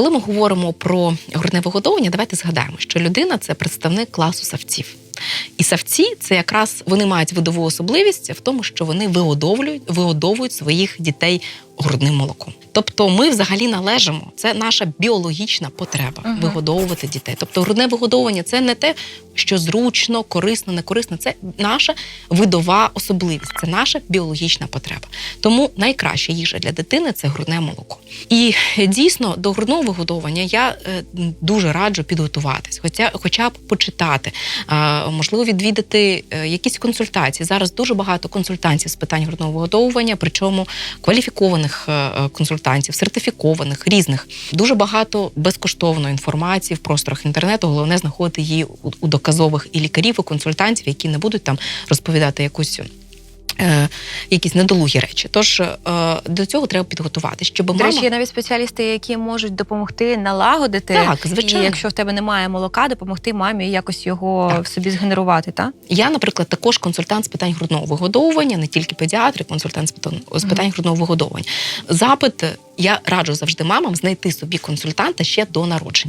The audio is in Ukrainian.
Коли ми говоримо про грудне вигодовування, давайте згадаємо, що людина це представник класу савців. І савці це якраз вони мають видову особливість в тому, що вони вигодовують, вигодовують своїх дітей грудним молоком. Тобто, ми взагалі належимо. Це наша біологічна потреба Мгм. вигодовувати дітей. Тобто, грудне вигодовування це не те, що зручно, корисно, не корисно. Це наша видова особливість, це наша біологічна потреба. Тому найкраща їжа для дитини це грудне молоко. І е, дійсно до грудного вигодовування я е, дуже раджу підготуватись, хоча, хоча б почитати, можливо, відвідати е, якісь консультації. Зараз дуже багато консультантів з питань грудного вигодовування, причому кваліфікованих е, е, консультантів, сертифікованих, різних. Дуже багато безкоштовної інформації в просторах інтернету. Головне знаходити її у доказових і лікарів, і консультантів, які не будуть там розповідати якусь. Е, Якісь недолугі речі, тож е, до цього треба підготувати, щоб До мама речі, є навіть спеціалісти, які можуть допомогти налагодити. Так, звичайно. І якщо в тебе немає молока, допомогти мамі якось його Так. в собі згенерувати, так? Я, наприклад, також консультант з питань грудного вигодовування, не тільки педіатр, консультант з питань, з питань грудного вигодовування. Запит я раджу завжди мамам знайти собі консультанта ще до народження.